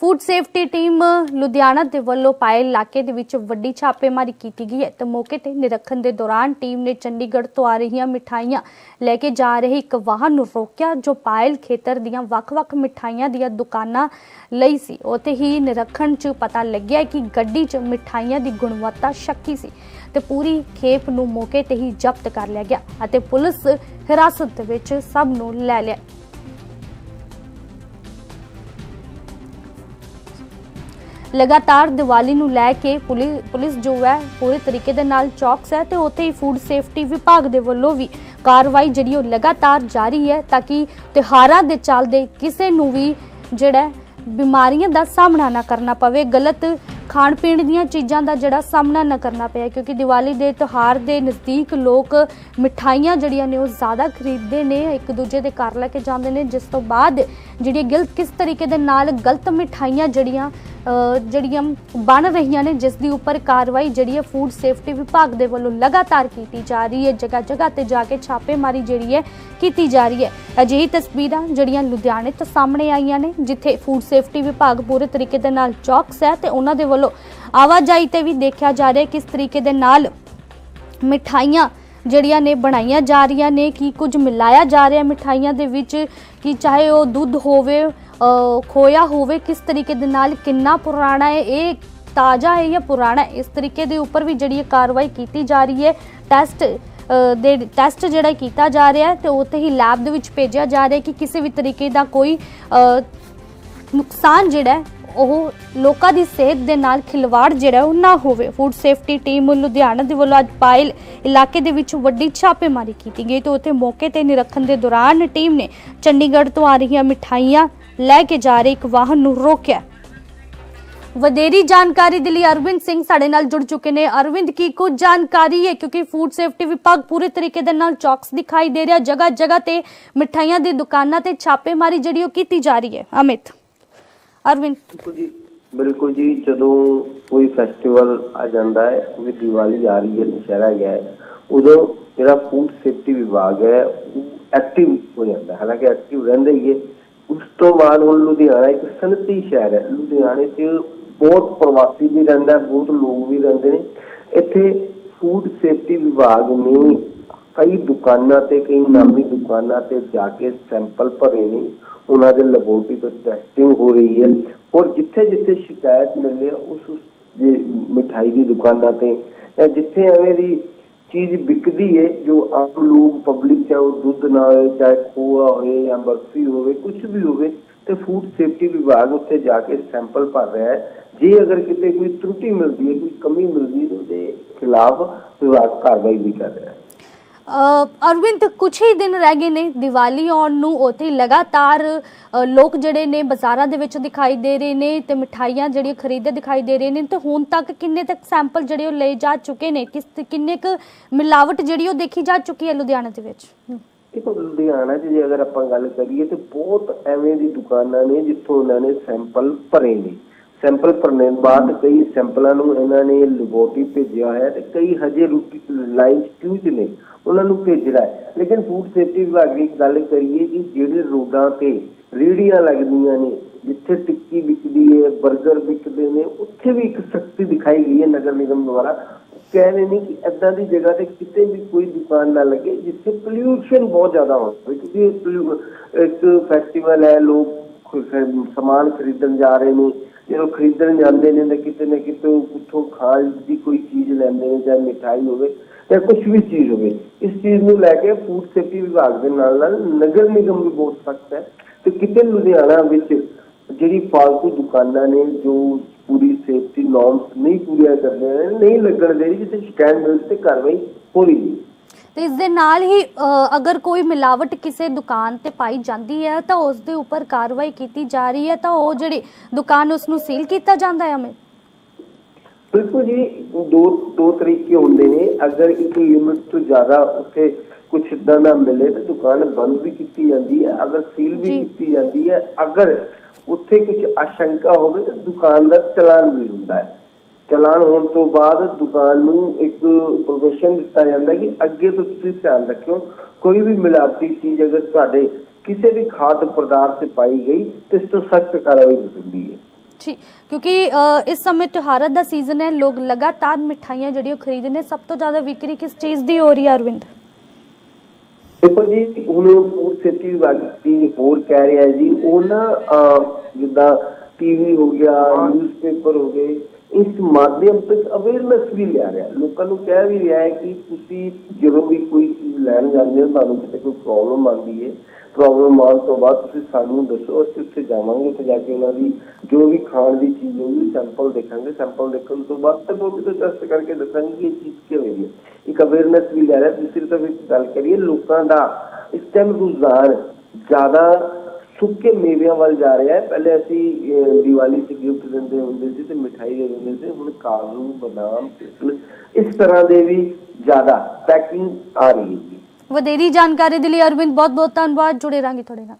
Food safety team Ludhiana ਦੇ ਵੱਲੋਂ ਪਾਇਲ ਇਲਾਕੇ ਦੇ ਵਿੱਚ ਵੱਡੀ ਛਾਪੇਮਾਰੀ ਕੀਤੀ ਗਈ ਹੈ ਤੇ ਮੌਕੇ ਤੇ ਨਿਰੀਖਣ ਦੇ ਦੌਰਾਨ ਟੀਮ ਨੇ ਚੰਡੀਗੜ੍ਹ ਤੋਂ ਆ ਰਹੀਆਂ ਮਿਠਾਈਆਂ ਲੈ ਕੇ ਜਾ ਰਹੇ ਇੱਕ ਵਾਹਨ ਨੂੰ ਰੋਕਿਆ ਜੋ ਪਾਇਲ ਖੇਤਰ ਦੀਆਂ ਵੱਖ-ਵੱਖ ਮਿਠਾਈਆਂ ਦੀਆਂ ਦੁਕਾਨਾਂ ਲਈ ਸੀ। ਉੱਥੇ ਹੀ ਨਿਰੀਖਣ 'ਚ ਪਤਾ ਲੱਗਿਆ ਕਿ ਗੱਡੀ 'ਚ ਮਿਠਾਈਆਂ ਦੀ ਗੁਣਵੱਤਾ ਸ਼ੱਕੀ ਸੀ ਤੇ ਪੂਰੀ ਖੇਪ ਨੂੰ ਮੌਕੇ ਤੇ ਹੀ ਜ਼ਬਤ ਕਰ ਲਿਆ ਗਿਆ ਅਤੇ ਪੁਲਿਸ ਹਿਰਾਸਤ ਵਿੱਚ ਸਭ ਨੂੰ ਲੈ ਲਿਆ। ਲਗਾਤਾਰ ਦੀਵਾਲੀ ਨੂੰ ਲੈ ਕੇ ਪੁਲਿਸ ਪੁਲਿਸ ਜੋ ਹੈ, ਪੂਰੇ ਤਰੀਕੇ ਦੇ ਨਾਲ ਚੌਕਸ ਹੈ ਤੇ ਉੱਥੇ ਹੀ ਫੂਡ ਸੇਫਟੀ ਵਿਭਾਗ ਦੇ ਵੱਲੋਂ ਵੀ ਕਾਰਵਾਈ ਜਿਹੜੀ ਉਹ ਲਗਾਤਾਰ ਜਾਰੀ ਹੈ ਤਾਂ ਕਿ ਤਿਉਹਾਰਾਂ ਦੇ ਚੱਲਦੇ ਕਿਸੇ ਨੂੰ ਵੀ ਜਿਹੜਾ ਬਿਮਾਰੀਆਂ ਦਾ ਸਾਹਮਣਾ ਨਾ ਕਰਨਾ ਪਵੇ, ਗਲਤ ਖਾਣ ਪੀਣ ਦੀਆਂ ਚੀਜ਼ਾਂ ਦਾ ਜਿਹੜਾ ਸਾਹਮਣਾ ਨਾ ਕਰਨਾ ਪਿਆ ਕਿਉਂਕਿ ਦੀਵਾਲੀ ਦੇ ਤਿਉਹਾਰ ਦੇ ਨਜ਼ਦੀਕ ਲੋਕ ਮਿਠਾਈਆਂ ਜਿਹੜੀਆਂ ਨੇ ਉਹ ਜ਼ਿਆਦਾ ਖਰੀਦਦੇ ਨੇ, ਇੱਕ ਦੂਜੇ ਦੇ ਘਰ ਲੈ ਕੇ ਜਾਂਦੇ ਨੇ, ਜਿਸ ਤੋਂ ਬਾਅਦ ਜਿਹੜੀ ਗਲਤ ਕਿਸ ਤਰੀਕੇ ਦੇ ਨਾਲ ਗਲਤ ਮਿਠਾਈਆਂ ਜਿਹੜੀਆਂ ਜਿਹੜੀਆਂ ਬਣ ਰਹੀਆਂ ਨੇ, ਜਿਸ ਦੀ ਉੱਪਰ ਕਾਰਵਾਈ ਜਿਹੜੀ ਹੈ ਫੂਡ ਸੇਫਟੀ ਵਿਭਾਗ ਦੇ ਵੱਲੋਂ ਲਗਾਤਾਰ ਕੀਤੀ ਜਾ ਰਹੀ ਹੈ, ਜਗ੍ਹਾ ਜਗ੍ਹਾ ਤੇ ਜਾ ਕੇ ਛਾਪੇਮਾਰੀ ਜਿਹੜੀ ਹੈ ਕੀਤੀ ਜਾ ਰਹੀ ਹੈ। ਅਜਿਹੀ ਤਸਵੀਰਾਂ ਜਿਹੜੀਆਂ ਲੁਧਿਆਣੇ ਤੋਂ ਸਾਹਮਣੇ ਆਈਆਂ ਨੇ, ਜਿੱਥੇ ਫੂਡ ਸੇਫਟੀ ਵਿਭਾਗ ਪੂਰੇ ਤਰੀਕੇ ਦੇ ਨਾਲ ਚੌਕਸ ਹੈ ਤੇ ਉਹਨਾਂ ਦੇ ਵੱਲੋਂ ਆਵਾਜਾਈ ਤੇ ਵੀ ਦੇਖਿਆ ਜਾ ਰਿਹਾ ਕਿਸ ਤਰੀਕੇ ਦੇ ਨਾਲ ਮਿਠਾਈਆਂ ਜਿਹੜੀਆਂ ਨੇ ਬਣਾਈਆਂ ਜਾ ਰਹੀਆਂ ਨੇ, ਕੀ ਕੁਝ ਮਿਲਾਇਆ ਜਾ ਰਿਹਾ ਮਿਠਾਈਆਂ ਦੇ ਵਿੱਚ, ਕਿ ਚਾਹੇ ਉਹ ਦੁੱਧ ਹੋਵੇ ਖੋਇਆ ਹੋਵੇ, ਕਿਸ ਤਰੀਕੇ ਦੇ ਨਾਲ ਕਿੰਨਾ ਪੁਰਾਣਾ ਹੈ, ਇਹ ਤਾਜ਼ਾ ਹੈ ਜਾਂ ਪੁਰਾਣਾ ਇਸ ਤਰੀਕੇ ਦੇ ਉੱਪਰ ਵੀ ਜਿਹੜੀ ਇਹ ਕਾਰਵਾਈ ਕੀਤੀ ਜਾ ਰਹੀ ਹੈ ਟੈਸਟ ਦੇ ਟੈਸਟ ਜਿਹੜਾ ਕੀਤਾ ਜਾ ਰਿਹਾ ਹੈ ਤੇ ਉੱਥੇ ਹੀ ਲੈਬ ਦੇ ਵਿੱਚ ਭੇਜਿਆ ਜਾ ਰਿਹਾ ਕਿ ਕਿਸੇ ਵੀ ਤਰੀਕੇ ਦਾ ਕੋਈ ਨੁਕਸਾਨ ਜਿਹੜਾ ਉਹ ਲੋਕਾਂ ਦੀ ਸਿਹਤ ਦੇ ਨਾਲ ਖਿਲਵਾੜ ਜਿਹੜਾ ਉਹ ਨਾ ਹੋਵੇ। ਫੂਡ ਸੇਫਟੀ ਟੀਮ ਲੁਧਿਆਣਾ ਦੇ ਵੱਲੋਂ ਅੱਜ ਪਾਇਲ ਇਲਾਕੇ ਦੇ ਵਿੱਚ ਵੱਡੀ ਛਾਪੇਮਾਰੀ ਕੀਤੀ ਗਈ ਤੇ ਉੱਥੇ ਮੌਕੇ ਤੇ ਨਿਰੀਖਣ ਦੇ ਦੌਰਾਨ ਟੀਮ ਨੇ ਚੰਡੀਗੜ੍ਹ ਤੋਂ ਆ ਰਹੀਆਂ ਮਿਠਾਈਆਂ ਲੈ ਕੇ ਜਾ ਰਹੇ ਇੱਕ ਵਾਹਨ ਨੂੰ ਰੋਕਿਆ। ਵਧੇਰੀ ਜਾਣਕਾਰੀ ਦੇ ਲਈ ਅਰਵਿੰਦ ਸਿੰਘ ਸਾਡੇ ਨਾਲ ਜੁੜ ਚੁੱਕੇ ਨੇ। ਅਰਵਿੰਦ, ਕੀ ਕੁਝ ਜਾਣਕਾਰੀ ਹੈ? ਕਿਉਂਕਿ ਫੂਡ ਸੇਫਟੀ ਵਿਭਾਗ ਪੂਰੇ ਤਰੀਕੇ ਦੇ ਨਾਲ ਚੌਕਸ ਦਿਖਾਈ ਦੇ ਰਿਹਾ। ਜਗ੍ਹਾ ਜਗ੍ਹਾ ਤੇ ਮਿਠਾਈਆਂ ਦੀ ਦੁਕਾਨਾਂ ਤੇ ਛਾਪੇਮਾਰੀ ਜਿਹੜੀ ਉਹ ਕੀਤੀ ਜਾ ਰਹੀ ਹੈ। ਅਮਿਤ। ਅਰਵਿੰਦ। ਬਿਲਕੁਲ ਜੀ ਬਿਲਕੁਲ ਜੀ, ਜਦੋਂ ਕੋਈ ਫੈਸਟੀਵਲ ਆ ਜਾਂਦਾ ਹੈ ਕੋਈ ਦੀਵਾਲੀ ਆ ਰਹੀ ਹੈ, ਦੁਸ਼ਹਿਰਾ ਗਿਆ ਹੈ, ਉਦੋਂ ਜਿਹੜਾ ਫੂਡ ਸੇਫਟੀ ਵਿਭਾਗ ਹੈ ਐਕਟਿਵ ਹੋ ਜਾਂਦਾ ਹਾਲਾਂਕਿ ਐਕਟਿਵ ਰਹਿੰਦਾ ਹੀ ਹੈ। ਉਸ ਤੋਂ ਬਾਅਦ ਹੁਣ ਲੁਧਿਆਣਾ ਇੱਕ ਸਨਅਤੀ ਸ਼ਹਿਰ ਹੈ। ਲੁਧਿਆਣੇ 'ਚ ਬਹੁਤ ਪ੍ਰਵਾਸੀ ਵੀ ਰਹਿੰਦਾ ਬਹੁਤ ਲੋਕ ਵੀ ਰਹਿੰਦੇ ਨੇ। ਇੱਥੇ ਫੂਡ ਸੇਫਟੀ ਵਿਭਾਗ ਨੇ ਕਈ ਦੁਕਾਨਾਂ ਤੇ ਕਈ ਨਾਮੀ ਦੁਕਾਨਾਂ ਤੇ ਜਾ ਕੇ ਸੈਂਪਲ ਭਰੇ ਨੇ ਉਹਨਾਂ ਦੇ ਲੈਬੋਰਟਰੀ ਤੋਂ ਟੈਸਟਿੰਗ ਹੋ ਰਹੀ ਹੈ ਔਰ ਜਿੱਥੇ ਜਿੱਥੇ ਸ਼ਿਕਾਇਤ ਮਿਲੇ ਉਸ ਉਸ ਜੇ ਮਿਠਾਈ ਦੀ ਦੁਕਾਨਾਂ ਤੇ ਜਾਂ ਜਿੱਥੇ ਐਵੇਂ ਦੀ ਚੀਜ਼ ਵਿਕਦੀ ਹੈ ਜੋ ਆਮ ਲੋਕ ਪਬਲਿਕ ਚਾਹੇ ਉਹ ਦੁੱਧ ਨਾ ਹੋਵੇ ਚਾਹੇ ਖੋਆ ਹੋਵੇ ਜਾਂ ਬਰਫੀ ਹੋਵੇ ਕੁਝ ਵੀ ਹੋਵੇ ਤੇ ਫੂਡ ਸੇਫਟੀ ਵਿਭਾਗ ਉੱਥੇ ਜਾ ਕੇ ਸੈਂਪਲ ਭਰ ਰਿਹਾ ਹੈ ਜੇ ਅਗਰ ਕਿਤੇ ਕੋਈ ਤਰੁੱਟੀ ਮਿਲਦੀ ਹੈ ਕੋਈ ਕਮੀ ਮਿਲਦੀ ਹੈ ਤਾਂ ਉਹਦੇ ਖਿਲਾਫ ਵਿਭਾਗ ਕਾਰਵਾਈ ਵੀ ਕਰ ਰਿਹਾ ਹੈ ਅ, ਅਰਵਿੰਦ ਕੁਛ ਹੀ ਦਿਨ ਰਹਿ ਗਏ ਨੇ, ਦੀਵਾਲੀ ਆਉਣ ਨੂੰ ਉੱਥੇ ਲਗਾਤਾਰ ਲੋਕ ਜਿਹੜੇ ਨੇ ਬਾਜ਼ਾਰਾਂ ਦੇ ਵਿੱਚ ਦਿਖਾਈ ਦੇ ਰਹੇ ਨੇ ਤੇ ਮਠਾਈਆਂ ਜਿਹੜੀਆਂ ਖਰੀਦੇ ਦਿਖਾਈ ਦੇ ਰਹੇ ਨੇ ਤੇ ਹੁਣ ਤੱਕ ਕਿੰਨੇ ਤੱਕ ਸੈਂਪਲ ਜਿਹੜੇ ਉਹ ਲਏ ਜਾ ਚੁੱਕੇ ਨੇ, ਕਿਸ ਕਿੰਨੇ ਕੁ ਮਿਲਾਵਟ ਜਿਹੜੀ ਉਹ ਦੇਖੀ ਜਾ ਚੁੱਕੀ ਹੈ ਲੁਧਿਆਣਾ ਦੇ ਵਿੱਚ? ਦੇਖੋ ਲੁਧਿਆਣਾ 'ਚ ਜੇ ਅਗਰ ਆਪਾਂ ਗੱਲ ਕਰੀਏ ਤੇ ਬਹੁਤ ਐਵੇਂ ਦੀ ਦੁਕਾਨਾਂ ਨੇ ਜਿੱਥੋਂ ਉਹਨਾਂ ਨੇ ਸੈਂਪਲ ਭਰੇ ਨੇ। ਸੈਂਪਲ ਭਰਨ ਬਾਅਦ ਕਈ ਸੈਂਪਲਾਂ ਨੂੰ ਇਹਨਾਂ ਨੇ ਲੈਬੋਰਟਰੀ ਭੇਜਿਆ ਹੋਇਆ ਤੇ ਕਈ ਹਜੇ ਲਾਈਨ ਕਿਊ 'ਚ ਨੇ। ਉਹਨਾਂ ਨੂੰ ਭੇਜਣਾ ਹੈ। ਲੇਕਿਨ ਫੂਡ ਸੇਫਟੀ ਵਿਭਾਗ ਦੀ ਗੱਲ ਕਰੀਏ ਕਿ ਜਿਹੜੇ ਰੋਡਾਂ ਤੇ ਰੇਹੜੀਆਂ ਲੱਗਦੀਆਂ ਨੇ, ਜਿੱਥੇ ਟਿੱਕੀ ਵਿਕਦੀ ਹੈ 버ਗਰ ਵਿਕਦੇ ਨੇ, ਉੱਥੇ ਵੀ ਇੱਕ ਸਖਤੀ ਦਿਖਾਈ ਗਈ ਹੈ ਨਗਰ ਨਿਗਮ ਦੁਆਰਾ। ਕਹਿ ਰਹੇ ਨੇ ਕਿ ਏਦਾਂ ਦੀ ਜਗ੍ਹਾ ਤੇ ਕਿਤੇ ਵੀ ਕੋਈ ਦੁਕਾਨ ਨਾ ਲੱਗੇ, ਜਿੱਥੇ ਪੋਲਿਊਸ਼ਨ ਬਹੁਤ ਜ਼ਿਆਦਾ ਹੋਵੇ ਕਿਉਂਕਿ ਇੱਕ ਫੈਸਟੀਵਲ ਹੈ, ਲੋਕ ਸਮਾਨ ਖਰੀਦਣ ਜਾ ਰਹੇ ਨੇ। ਜਦੋਂ ਖਰੀਦਣ ਜਾਂਦੇ ਨੇ ਤਾਂ ਕਿਤੇ ਨਾ ਕਿਤੇ ਉੱਥੋਂ ਖਾਣ ਦੀ ਕੋਈ ਚੀਜ਼ ਲੈਂਦੇ ਨੇ ਜਾਂ ਮਿਠਾਈ ਹੋਵੇ। ਜਾਂ ਕੁਝ ਵੀ ਚੀਜ਼ ਹੋਵੇ, ਇਸ ਚੀਜ਼ ਨੂੰ ਲੈ ਕੇ ਫੂਡ ਸੇਫਟੀ ਵਿਭਾਗ ਦੇ ਨਾਲ ਨਾਲ ਨਗਰ ਨਿਗਮ ਵੀ ਬਹੁਤ ਸਖਤ ਹੈ। ਤੇ ਕਿਤੇ ਲੁਧਿਆਣਾ ਵਿੱਚ ਜਿਹੜੀ ਫਾਲਤੂ ਦੁਕਾਨਾਂ ਨੇ, ਜੋ ਪੂਰੀ ਸੇਫਟੀ ਨੋਰਮਸ ਨਹੀਂ ਪੂਰੀਆਂ ਕਰਦੇ ਨੇ, ਨਹੀਂ ਲੱਗਣ ਦੇ ਰਹੀ, ਜਿੱਥੇ ਸ਼ਿਕਾਇਤ ਤੇ ਕਾਰਵਾਈ ਹੋ ਰਹੀ ਹੈ। ਤੇ ਇਸ ਦੇ ਨਾਲ ਹੀ ਅਗਰ ਕੋਈ ਮਿਲਾਵਟ ਕਿਸੇ ਦੁਕਾਨ ਤੇ ਪਾਈ ਜਾਂਦੀ ਹੈ, ਤਾਂ ਉਸ ਦੇ ਉੱਪਰ ਕਾਰਵਾਈ ਕੀਤੀ ਜਾ ਰਹੀ ਹੈ, ਤਾਂ ਉਹ ਜਿਹੜੀ ਦੁਕਾਨ ਉਸ ਨੂੰ ਸੀਲ ਕੀਤਾ ਜਾਂਦਾ ਹੈ ਅਮਿਤ ਬਿਲਕੁਲ ਜੀ ਦੋ ਦੋ ਤਰੀਕੇ ਹੁੰਦੇ ਨੇ। ਅਗਰ ਇੱਕ ਲਿਮਿਟ ਤੋਂ ਜ਼ਿਆਦਾ ਉੱਥੇ ਕੁਝ ਇਦਾਂ ਦਾ ਮਿਲੇ ਤਾਂ ਦੁਕਾਨ ਬੰਦ ਵੀ ਕੀਤੀ ਜਾਂਦੀ ਹੈ ਅਗਰ ਸੀਲ ਵੀ। ਕੀਤੀ ਜਾਂਦੀ ਹੈ। ਅਗਰ ਉੱਥੇ ਕੁਝ ਆਸ਼ੰਕਾ ਹੋਵੇ ਤਾਂ ਦੁਕਾਨ ਦਾ ਚਲਾਨ ਵੀ ਹੁੰਦਾ ਹੈ। ਚਲਾਨ ਹੋਣ ਤੋਂ ਬਾਅਦ ਦੁਕਾਨ ਨੂੰ ਇੱਕ ਪ੍ਰੋਵੀਜ਼ਨ ਦਿੱਤਾ ਜਾਂਦਾ ਹੈ ਕਿ ਅੱਗੇ ਤੋਂ ਤੁਸੀਂ ਧਿਆਨ ਰੱਖਿਓ ਕੋਈ ਵੀ ਮਿਲਾਵਟੀ ਚੀਜ਼ ਅਗਰ ਤੁਹਾਡੇ ਕਿਸੇ ਵੀ ਖਾਦ ਪਦਾਰਥ ਪਾਈ ਗਈ ਤੇ ਇਸ ਤੋਂ ਸਖਤ ਕਾਰਵਾਈ ਹੁੰਦੀ ਹੈ। ਜੀ ਕਿਉਂਕਿ ਇਸ ਸਮੇਂ ਤਿਉਹਾਰਾਂ ਦਾ ਸੀਜ਼ਨ ਹੈ, ਲੋਕ ਲਗਾਤਾਰ ਮਿਠਾਈਆਂ ਜਿਹੜੀਆਂ ਖਰੀਦਦੇ ਨੇ, ਸਭ ਤੋਂ ਜ਼ਿਆਦਾ ਵਿਕਰੀ ਕਿਸ ਚੀਜ਼ ਦੀ ਹੋ ਰਹੀ ਹੈ, ਅਰਵਿੰਦ? ਦੇਖੋ ਜੀ, ਹੁਣ ਫੂਡ ਸੇਫਟੀ ਵਿਭਾਗ ਦੀ ਹੋਰ ਕਹਿ ਰਿਹਾ ਜੀ, ਉਹ ਜਿੱਦਾਂ ਟੀਵੀ ਹੋ ਗਿਆ ਨਿਊਜ਼ਪੇਪਰ ਹੋ ਗਏ, ਇਸ ਮਾਧਿਅਮ ਤੋਂ ਅਵੇਅਰਨੈਸ ਵੀ ਲਿਆ ਰਿਹਾ। ਲੋਕਾਂ ਨੂੰ ਕਹਿ ਵੀ ਰਿਹਾ ਹੈ ਕਿ ਤੁਸੀਂ ਜਦੋਂ ਵੀ ਕੋਈ ਚੀਜ਼ ਲੈਣ ਜਾਂਦੇ ਹੋ, ਤੁਹਾਨੂੰ ਕਿਤੇ ਕੋਈ ਪ੍ਰੋਬਲਮ ਆਉਂਦੀ ਹੈ ਪ੍ਰੋਬਲਮ ਆਉਣ ਤੋਂ ਬਾਅਦ ਤੁਸੀਂ ਸਾਨੂੰ ਦੱਸੋ, ਅਸੀਂ ਉੱਥੇ ਜਾਵਾਂਗੇ, ਉੱਥੇ ਜਾ ਕੇ ਉਹਨਾਂ ਦੀ ਜੋ ਵੀ ਖਾਣ ਦੀ ਚੀਜ਼ ਹੋਊਗੀ ਸੈਂਪਲ ਦੇਖਾਂਗੇ। ਸੈਂਪਲ ਦੇਖਣ ਤੋਂ ਬਾਅਦ ਤੇ ਉਹ ਕਿਤੇ ਟੈਸਟ ਕਰਕੇ ਦੱਸਾਂਗੇ ਕਿ ਇਹ ਚੀਜ਼ ਕਿਵੇਂ ਦੀ ਹੈ। ਇੱਕ ਅਵੇਅਰਨੈਸ ਵੀ ਲੈ ਰਿਹਾ, ਦੂਸਰੀ ਤਰਫ ਇੱਕ ਗੱਲ ਕਰੀਏ ਲੋਕਾਂ ਦਾ, ਇਸ ਟਾਈਮ ਰੁਝਾਨ ਜ਼ਿਆਦਾ ਸੁੱਕੇ ਮੇਵਿਆਂ ਵੱਲ ਜਾ ਰਿਹਾ ਹੈ। ਪਹਿਲੇ ਅਸੀਂ ਦੀਵਾਲੀ 'ਤੇ ਗਿਫਟ ਦਿੰਦੇ ਹੁੰਦੇ ਸੀ ਤੇ ਮਿਠਾਈ ਦੇ ਦਿੰਦੇ ਸੀ, ਹੁਣ ਕਾਜੂ, ਬਦਾਮ ਇਸ ਤਰ੍ਹਾਂ ਦੇ ਵੀ ਜ਼ਿਆਦਾ ਪੈਕਿੰਗ ਆ ਰਹੀ ਹੈ। ਵਧੇਰੀ ਜਾਣਕਾਰੀ ਦੇ ਲਈ ਅਰਵਿੰਦ ਬਹੁਤ ਬਹੁਤ ਧੰਨਵਾਦ। ਜੁੜੇ ਰਾਂਗੇ ਤੁਹਾਡੇ ਨਾਲ।